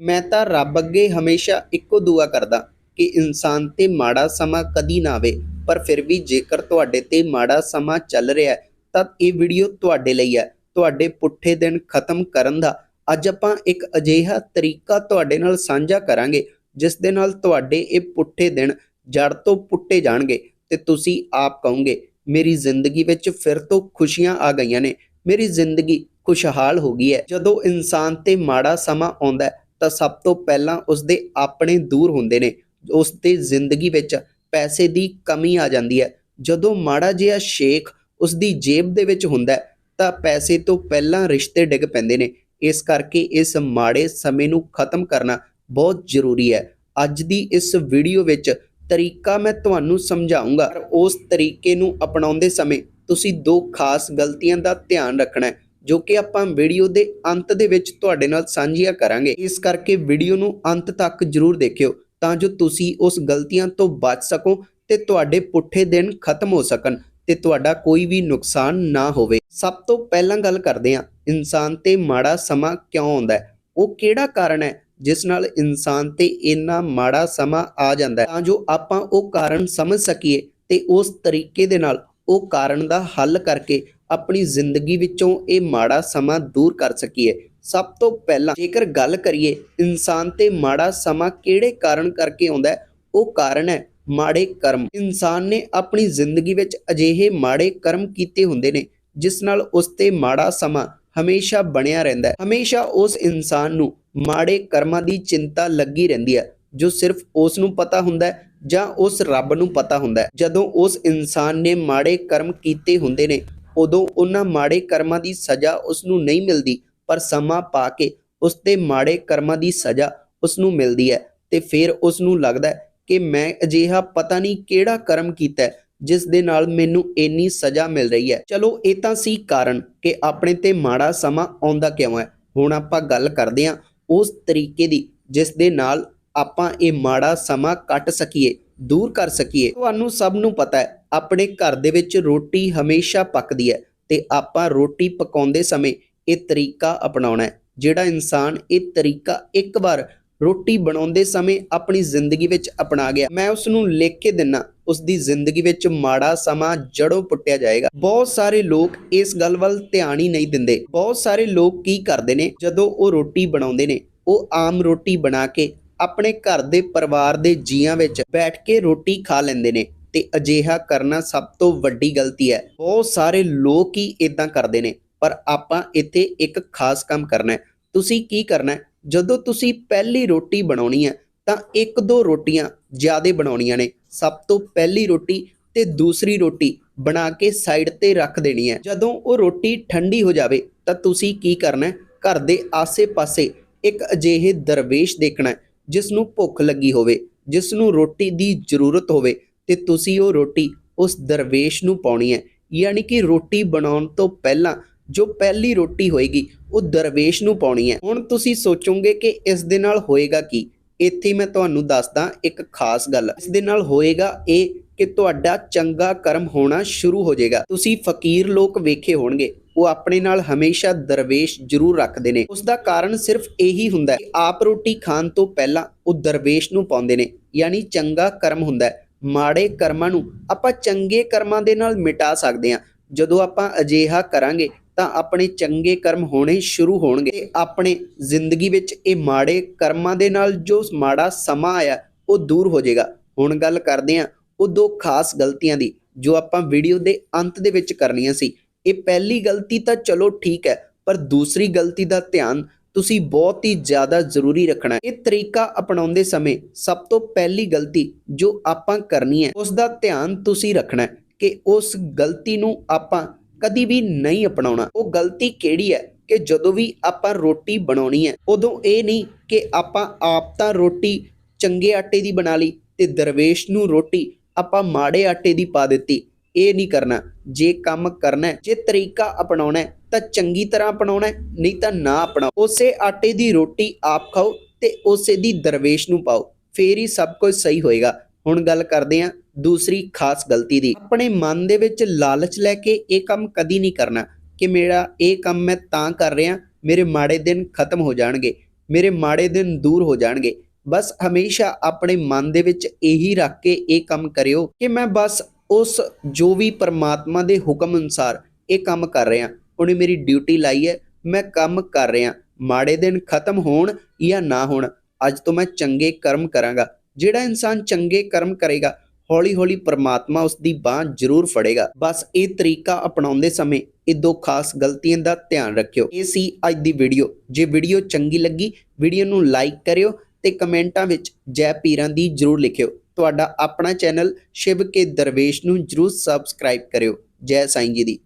ਮੈਂ ਤਾਂ ਰੱਬ ਅੱਗੇ ਹਮੇਸ਼ਾ ਇੱਕੋ ਦੁਆ ਕਰਦਾ ਕਿ ਇਨਸਾਨ ਤੇ ਮਾੜਾ ਸਮਾਂ ਕਦੀ ਨਾ ਆਵੇ, ਪਰ ਫਿਰ ਵੀ ਜੇਕਰ ਤੁਹਾਡੇ ਤੇ ਮਾੜਾ ਸਮਾਂ ਚੱਲ ਰਿਹਾ ਹੈ, ਤਾਂ ਇਹ ਵੀਡੀਓ ਤੁਹਾਡੇ ਲਈ ਹੈ। ਤੁਹਾਡੇ ਪੁੱਠੇ ਦਿਨ ਖਤਮ ਕਰਨ ਦਾ। ਅੱਜ ਆਪਾਂ ਇੱਕ ਅਜਿਹਾ ਤਰੀਕਾ ਤੁਹਾਡੇ ਨਾਲ ਸਾਂਝਾ ਕਰਾਂਗੇ, ਜਿਸ ਦੇ ਨਾਲ ਤੁਹਾਡੇ ਇਹ ਪੁੱਠੇ ਦਿਨ ਜੜ ਤੋਂ ਪੁੱਟੇ ਜਾਣਗੇ ਤੇ ਤੁਸੀਂ ਆਪ ਕਹੋਗੇ, ਮੇਰੀ ਜ਼ਿੰਦਗੀ ਵਿੱਚ ਫਿਰ ਤੋਂ ਖੁਸ਼ੀਆਂ ਆ ਗਈਆਂ ਨੇ। ਮੇਰੀ ਜ਼ਿੰਦਗੀ ਖੁਸ਼ਹਾਲ ਹੋ ਗਈ ਹੈ। ਜਦੋਂ ਇਨਸਾਨ ਤੇ ਮਾੜਾ ਸਮਾਂ ਆਉਂਦਾ ਤਾਂ ਸਭ ਤੋਂ ਪਹਿਲਾਂ ਉਸਦੇ ਆਪਣੇ ਦੂਰ ਹੁੰਦੇ ਨੇ। ਉਸ ਤੇ ਜ਼ਿੰਦਗੀ ਵਿੱਚ ਪੈਸੇ ਦੀ ਕਮੀ ਆ ਜਾਂਦੀ ਹੈ। ਜਦੋਂ ਮਾੜਾ ਜਿਹਾ ਸ਼ੇਖ ਉਸ ਦੀ ਜੇਬ ਦੇ ਵਿੱਚ ਹੁੰਦਾ ਤਾਂ ਪੈਸੇ ਤੋਂ ਪਹਿਲਾਂ ਰਿਸ਼ਤੇ ਡਿੱਗ ਪੈਂਦੇ ਨੇ। ਇਸ ਕਰਕੇ ਇਸ ਮਾੜੇ ਸਮੇਂ ਨੂੰ ਖਤਮ ਕਰਨਾ ਬਹੁਤ ਜ਼ਰੂਰੀ ਹੈ। ਅੱਜ ਦੀ ਇਸ ਵੀਡੀਓ ਵਿੱਚ ਤਰੀਕਾ ਮੈਂ ਤੁਹਾਨੂੰ ਸਮਝਾਉਂਗਾ ਉਸ ਤਰੀਕੇ ਨੂੰ ਅਪਣਾਉਂਦੇ ਸਮੇਂ ਤੁਸੀਂ ਦੋ ਖਾਸ ਗਲਤੀਆਂ ਦਾ ਧਿਆਨ ਰੱਖਣਾ ਹੈ। ਜੋ ਕਿ ਆਪਾਂ ਵੀਡੀਓ ਦੇ ਅੰਤ ਦੇ ਵਿੱਚ ਤੁਹਾਡੇ ਨਾਲ ਸਾਂਝੀਆਂ ਕਰਾਂਗੇ। ਇਸ ਕਰਕੇ ਵੀਡੀਓ ਨੂੰ ਅੰਤ ਤੱਕ ਜ਼ਰੂਰ ਦੇਖਿਓ ਤਾਂ ਜੋ ਤੁਸੀਂ ਉਸ ਗਲਤੀਆਂ ਤੋਂ ਬਚ ਸਕੋ ਤੇ ਤੁਹਾਡੇ ਪੁੱਠੇ ਦਿਨ ਖਤਮ ਹੋ ਸਕਣ ਤੇ ਤੁਹਾਡਾ ਕੋਈ ਵੀ ਨੁਕਸਾਨ ਨਾ ਹੋਵੇ। ਸਭ ਤੋਂ ਪਹਿਲਾਂ ਗੱਲ ਕਰਦੇ ਹਾਂ, ਇਨਸਾਨ ਤੇ ਮਾੜਾ ਸਮਾਂ ਕਿਉਂ ਆਉਂਦਾ ਹੈ? ਉਹ ਕਿਹੜਾ ਕਾਰਨ ਹੈ ਜਿਸ ਨਾਲ ਇਨਸਾਨ ਤੇ ਇੰਨਾ ਮਾੜਾ ਸਮਾਂ ਆ ਜਾਂਦਾ ਹੈ? ਤਾਂ ਜੋ ਆਪਾਂ ਉਹ ਕਾਰਨ ਸਮਝ ਸਕੀਏ ਤੇ ਉਸ ਤਰੀਕੇ ਦੇ ਨਾਲ ਉਹ ਕਾਰਨ ਦਾ ਹੱਲ ਕਰਕੇ ਆਪਣੀ ਜ਼ਿੰਦਗੀ ਵਿੱਚੋਂ ਇਹ ਮਾੜਾ ਸਮਾਂ ਦੂਰ ਕਰ ਸਕੀਏ। ਸਭ ਤੋਂ ਪਹਿਲਾਂ ਜੇਕਰ ਗੱਲ ਕਰੀਏ, ਇਨਸਾਨ ਤੇ ਮਾੜਾ ਸਮਾਂ ਕਿਹੜੇ ਕਾਰਨ ਕਰਕੇ ਆਉਂਦਾ ਹੈ? ਉਹ ਕਾਰਨ ਹੈ ਮਾੜੇ ਕਰਮ। ਇਨਸਾਨ ਨੇ ਆਪਣੀ ਜ਼ਿੰਦਗੀ ਵਿੱਚ ਅਜਿਹੇ ਮਾੜੇ ਕਰਮ ਕੀਤੇ ਹੁੰਦੇ ਨੇ, ਜਿਸ ਨਾਲ ਉਸ ਤੇ ਮਾੜਾ ਸਮਾਂ ਹਮੇਸ਼ਾ ਬਣਿਆ ਰਹਿੰਦਾ ਹੈ। ਹਮੇਸ਼ਾ ਉਸ ਇਨਸਾਨ ਨੂੰ ਮਾੜੇ ਕਰਮਾਂ ਦੀ ਚਿੰਤਾ ਲੱਗੀ ਰਹਿੰਦੀ ਹੈ, ਜੋ ਸਿਰਫ ਉਸ ਨੂੰ ਪਤਾ ਹੁੰਦਾ ਹੈ ਜਾਂ ਉਸ ਰੱਬ ਨੂੰ ਪਤਾ ਹੁੰਦਾ ਹੈ। ਜਦੋਂ ਉਸ ਇਨਸਾਨ ਨੇ ਮਾੜੇ ਕਰਮ ਕੀਤੇ ਹੁੰਦੇ ਨੇ ਉਦੋਂ ਉਹਨਾਂ ਮਾੜੇ ਕਰਮਾਂ ਦੀ ਸਜ਼ਾ ਉਸ ਨੂੰ ਨਹੀਂ ਮਿਲਦੀ, ਪਰ ਸਮਾਂ ਪਾ ਕੇ ਉਸ ਤੇ ਮਾੜੇ ਕਰਮਾਂ ਦੀ ਸਜ਼ਾ ਉਸ ਨੂੰ ਮਿਲਦੀ ਹੈ ਤੇ ਫਿਰ ਉਸ ਨੂੰ ਲੱਗਦਾ ਕਿ ਮੈਂ ਅਜਿਹਾ ਪਤਾ ਨਹੀਂ ਕਿਹੜਾ ਕਰਮ ਕੀਤਾ ਜਿਸ ਦੇ ਨਾਲ ਮੈਨੂੰ ਇੰਨੀ ਸਜ਼ਾ ਮਿਲ ਰਹੀ ਹੈ। ਚਲੋ, ਇਹ ਤਾਂ ਸੀ ਕਾਰਨ ਕਿ ਆਪਣੇ ਤੇ ਮਾੜਾ ਸਮਾਂ ਆਉਂਦਾ ਕਿਉਂ ਹੈ? ਹੁਣ ਆਪਾਂ ਗੱਲ ਕਰਦੇ ਹਾਂ ਉਸ ਤਰੀਕੇ ਦੀ, ਜਿਸ ਦੇ ਨਾਲ ਆਪਾਂ ਇਹ ਮਾੜਾ ਸਮਾਂ ਕੱਟ ਸਕੀਏ। ਦੂਰ ਕਰ ਸਕੀਏ। ਤੁਹਾਨੂੰ ਸਭ ਨੂੰ ਪਤਾ ਹੈ, ਆਪਣੇ ਘਰ ਦੇ ਵਿੱਚ ਰੋਟੀ ਹਮੇਸ਼ਾ ਪੱਕਦੀ ਹੈ ਤੇ ਆਪਾਂ ਰੋਟੀ ਪਕਾਉਂਦੇ ਸਮੇਂ ਇਹ ਤਰੀਕਾ ਅਪਣਾਉਣਾ ਹੈ। ਜਿਹੜਾ ਇਨਸਾਨ ਇਹ ਤਰੀਕਾ ਇੱਕ ਵਾਰ ਰੋਟੀ ਬਣਾਉਂਦੇ ਸਮੇਂ ਆਪਣੀ ਜ਼ਿੰਦਗੀ ਵਿੱਚ ਅਪਣਾ ਗਿਆ, ਮੈਂ ਉਸ ਨੂੰ ਲਿਖ ਕੇ ਦਿੰਨਾ ਉਸ ਦੀ ਜ਼ਿੰਦਗੀ ਵਿੱਚ ਮਾੜਾ ਸਮਾਂ ਜੜੋਂ ਪੁੱਟਿਆ ਜਾਏਗਾ। ਬਹੁਤ ਸਾਰੇ ਲੋਕ ਇਸ ਗੱਲ ਵੱਲ ਧਿਆਨ ਹੀ ਨਹੀਂ ਦਿੰਦੇ। ਬਹੁਤ ਸਾਰੇ ਲੋਕ ਕੀ ਕਰਦੇ ਨੇ, ਜਦੋਂ ਉਹ ਰੋਟੀ ਬਣਾਉਂਦੇ ਨੇ, ਉਹ ਆਮ ਰੋਟੀ ਬਣਾ ਕੇ ਆਪਣੇ ਘਰ ਦੇ ਪਰਿਵਾਰ ਦੇ ਜੀਆਂ ਵਿੱਚ ਬੈਠ ਕੇ ਰੋਟੀ ਖਾ ਲੈਂਦੇ ਨੇ ਤੇ ਅਜਿਹਾ ਕਰਨਾ ਸਭ ਤੋਂ ਵੱਡੀ ਗਲਤੀ ਹੈ। ਬਹੁਤ ਸਾਰੇ ਲੋਕ ਹੀ ਇਦਾਂ ਕਰਦੇ ਨੇ, ਪਰ ਆਪਾਂ ਇੱਥੇ ਇੱਕ ਖਾਸ ਕੰਮ ਕਰਨਾ ਹੈ। ਤੁਸੀਂ ਕੀ ਕਰਨਾ ਹੈ? ਜਦੋਂ ਤੁਸੀਂ ਪਹਿਲੀ ਰੋਟੀ ਬਣਾਉਣੀ ਹੈ, ਤਾਂ ਇੱਕ ਦੋ ਰੋਟੀਆਂ ਜ਼ਿਆਦਾ ਬਣਾਉਣੀਆਂ ਨੇ। ਸਭ ਤੋਂ ਪਹਿਲੀ ਰੋਟੀ ਤੇ ਦੂਸਰੀ ਰੋਟੀ ਬਣਾ ਕੇ ਸਾਈਡ ਤੇ ਰੱਖ ਦੇਣੀ ਹੈ। ਜਦੋਂ ਉਹ ਰੋਟੀ ਠੰਡੀ ਹੋ ਜਾਵੇ, ਤਾਂ ਤੁਸੀਂ ਕੀ ਕਰਨਾ ਹੈ? ਘਰ ਦੇ ਆਸੇ-ਪਾਸੇ ਇੱਕ ਅਜਿਹੇ ਦਰਵੇਸ਼ ਦੇਖਣਾ ਹੈ। ਜਿਸ ਨੂੰ ਭੁੱਖ ਲੱਗੀ ਹੋਵੇ ਜਿਸ ਨੂੰ ਰੋਟੀ ਦੀ ਜ਼ਰੂਰਤ ਹੋਵੇ ਤੇ ਤੁਸੀਂ ਉਹ ਰੋਟੀ ਉਸ ਦਰਵੇਸ਼ ਨੂੰ ਪਾਉਣੀ ਹੈ। ਯਾਨੀ ਕਿ ਰੋਟੀ ਬਣਾਉਣ ਤੋਂ ਪਹਿਲਾਂ ਜੋ ਪਹਿਲੀ ਰੋਟੀ ਹੋਏਗੀ, ਉਹ ਦਰਵੇਸ਼ ਨੂੰ ਪਾਉਣੀ ਹੈ। ਹੁਣ ਤੁਸੀਂ ਸੋਚੋਗੇ ਕਿ ਇਸ ਦੇ ਨਾਲ ਹੋਏਗਾ ਕੀ? ਇੱਥੇ ਮੈਂ ਤੁਹਾਨੂੰ ਦੱਸਦਾ ਇੱਕ ਖਾਸ ਗੱਲ। ਇਸ ਦੇ ਨਾਲ ਹੋਏਗਾ ਇਹ ਕਿ ਤੁਹਾਡਾ ਚੰਗਾ ਕਰਮ ਹੋਣਾ ਸ਼ੁਰੂ ਹੋ ਜਾਏਗਾ। ਤੁਸੀਂ ਫਕੀਰ ਲੋਕ ਵੇਖੇ ਹੋਣਗੇ। ਉਹ ਆਪਣੇ ਨਾਲ ਹਮੇਸ਼ਾ ਦਰਵੇਸ਼ ਜ਼ਰੂਰ ਰੱਖਦੇ ਨੇ। ਉਸ ਦਾ ਕਾਰਨ ਸਿਰਫ ਇਹੀ ਹੁੰਦਾ ਹੈ ਆਪ ਰੋਟੀ ਖਾਣ ਤੋਂ ਪਹਿਲਾਂ ਉਹ ਦਰਵੇਸ਼ ਨੂੰ ਪਾਉਂਦੇ ਨੇ, ਯਾਨੀ ਚੰਗਾ ਕਰਮ ਹੁੰਦਾ ਹੈ। ਮਾੜੇ ਕਰਮਾਂ ਨੂੰ ਆਪਾਂ ਚੰਗੇ ਕਰਮਾਂ ਦੇ ਨਾਲ ਮਿਟਾ ਸਕਦੇ ਹਾਂ। ਜਦੋਂ ਆਪਾਂ ਅਜਿਹਾ ਕਰਾਂਗੇ ਤਾਂ ਆਪਣੇ ਚੰਗੇ ਕਰਮ ਹੋਣੇ ਸ਼ੁਰੂ ਹੋਣਗੇ। ਆਪਣੇ ਜ਼ਿੰਦਗੀ ਵਿੱਚ ਇਹ ਮਾੜੇ ਕਰਮਾਂ ਦੇ ਨਾਲ ਜੋ ਮਾੜਾ ਸਮਾਂ ਆਇਆ, ਉਹ ਦੂਰ ਹੋ ਜਾਏਗਾ। ਹੁਣ ਗੱਲ ਕਰਦੇ ਹਾਂ ਉਹ ਦੋ ਖਾਸ ਗਲਤੀਆਂ ਦੀ, ਜੋ ਆਪਾਂ ਵੀਡੀਓ ਦੇ ਅੰਤ ਦੇ ਵਿੱਚ ਕਰਨੀਆਂ ਸੀ। ਇਹ ਪਹਿਲੀ ਗਲਤੀ ਤਾਂ ਚਲੋ ਠੀਕ ਹੈ, ਪਰ ਦੂਸਰੀ ਗਲਤੀ ਦਾ ਧਿਆਨ ਤੁਸੀਂ ਬਹੁਤ ਹੀ ਜ਼ਿਆਦਾ ਜ਼ਰੂਰੀ ਰੱਖਣਾ ਹੈ। ਇਹ ਤਰੀਕਾ ਅਪਣਾਉਂਦੇ ਸਮੇਂ ਸਭ ਤੋਂ ਪਹਿਲੀ ਗਲਤੀ ਜੋ ਆਪਾਂ ਕਰਨੀ ਹੈ, ਉਸ ਦਾ ਧਿਆਨ ਤੁਸੀਂ ਰੱਖਣਾ ਹੈ ਕਿ ਉਸ ਗਲਤੀ ਨੂੰ ਆਪਾਂ ਕਦੀ ਵੀ ਨਹੀਂ ਅਪਣਾਉਣਾ। ਉਹ ਗਲਤੀ ਕਿਹੜੀ ਹੈ ਕਿ ਜਦੋਂ ਵੀ ਆਪਾਂ ਰੋਟੀ ਬਣਾਉਣੀ ਹੈ, ਉਦੋਂ ਇਹ ਨਹੀਂ ਕਿ ਆਪਾਂ ਆਪ ਤਾਂ ਰੋਟੀ ਚੰਗੇ ਆਟੇ ਦੀ ਬਣਾ ਲਈ ਤੇ ਦਰਵੇਸ਼ ਨੂੰ ਰੋਟੀ ਆਪਾਂ ਮਾੜੇ ਆਟੇ ਦੀ ਪਾ ਦਿੱਤੀ। ਇਹ ਨਹੀਂ ਕਰਨਾ। ਜੇ ਕੰਮ ਕਰਨਾ ਜੇ ਤਰੀਕਾ ਅਪਣਾਉਣਾ ਤਾਂ ਚੰਗੀ ਤਰ੍ਹਾਂ ਅਪਣਾਉਣਾ ਨਹੀਂ ਤਾਂ ਨਾ ਅਪਣਾਓ। ਉਸੇ ਆਟੇ ਦੀ ਰੋਟੀ ਆਪ ਖਾਓ ਤੇ ਉਸੇ ਦੀ ਦਰਵੇਸ਼ ਨੂੰ ਪਾਓ। ਫੇਰ ਹੀ ਸਭ ਕੁਝ ਸਹੀ ਹੋਏਗਾ। ਹੁਣ ਗੱਲ ਕਰਦੇ ਹਾਂ ਦੂਸਰੀ ਖਾਸ ਗਲਤੀ ਦੀ। ਆਪਣੇ ਮਨ ਦੇ ਵਿੱਚ ਲਾਲਚ ਲੈ ਕੇ ਇਹ ਕੰਮ ਕਦੀ ਨਹੀਂ ਕਰਨਾ ਕਿ ਮੇਰਾ ਇਹ ਕੰਮ ਮੈਂ ਤਾਂ ਕਰ ਰਿਹਾ, ਮੇਰੇ ਮਾੜੇ ਦਿਨ ਖਤਮ ਹੋ ਜਾਣਗੇ, ਮੇਰੇ ਮਾੜੇ ਦਿਨ ਦੂਰ ਹੋ ਜਾਣਗੇ। ਬਸ ਹਮੇਸ਼ਾ ਆਪਣੇ ਮਨ ਦੇ ਵਿੱਚ ਇਹੀ ਰੱਖ ਕੇ ਇਹ ਕੰਮ ਕਰਿਓ ਕਿ ਮੈਂ ਬਸ ਉਸ ਜੋ ਵੀ ਪਰਮਾਤਮਾ ਦੇ ਹੁਕਮ ਅਨੁਸਾਰ ਇਹ ਕੰਮ ਕਰ ਰਿਹਾ, ਉਹਨੇ ਮੇਰੀ ਡਿਊਟੀ ਲਾਈ ਹੈ, ਮੈਂ ਕੰਮ ਕਰ ਰਿਹਾ, ਮਾੜੇ ਦਿਨ ਖਤਮ ਹੋਣ ਜਾਂ ਨਾ ਹੋਣ, ਅੱਜ ਤੋਂ ਮੈਂ ਚੰਗੇ ਕਰਮ ਕਰਾਂਗਾ। ਜਿਹੜਾ ਇਨਸਾਨ ਚੰਗੇ ਕਰਮ ਕਰੇਗਾ ਹੌਲੀ ਹੌਲੀ ਪਰਮਾਤਮਾ ਉਸ ਦੀ ਬਾਹ ਜ਼ਰੂਰ ਫੜੇਗਾ। ਬਸ ਇਹ ਤਰੀਕਾ ਅਪਣਾਉਂਦੇ ਸਮੇਂ ਇਹ ਦੋ ਖਾਸ ਗਲਤੀਆਂ ਦਾ ਧਿਆਨ ਰੱਖਿਓ। ਇਹ ਸੀ ਅੱਜ ਦੀ ਵੀਡੀਓ। ਜੇ ਵੀਡੀਓ ਚੰਗੀ ਲੱਗੀ, ਵੀਡੀਓ ਨੂੰ ਲਾਈਕ ਕਰਿਓ ਤੇ ਕਮੈਂਟਾਂ ਵਿੱਚ ਜੈ ਪੀਰਾਂ ਦੀ ਜਰੂਰ ਲਿਖਿਓ। ਤੁਹਾਡਾ ਆਪਣਾ ਚੈਨਲ ਸ਼ਿਵ ਕੇ ਦਰਵੇਸ਼ ਨੂੰ ਜਰੂਰ ਸਬਸਕ੍ਰਾਈਬ ਕਰਿਓ। ਜੈ ਸਾਈਂ ਜੀ ਦੀ।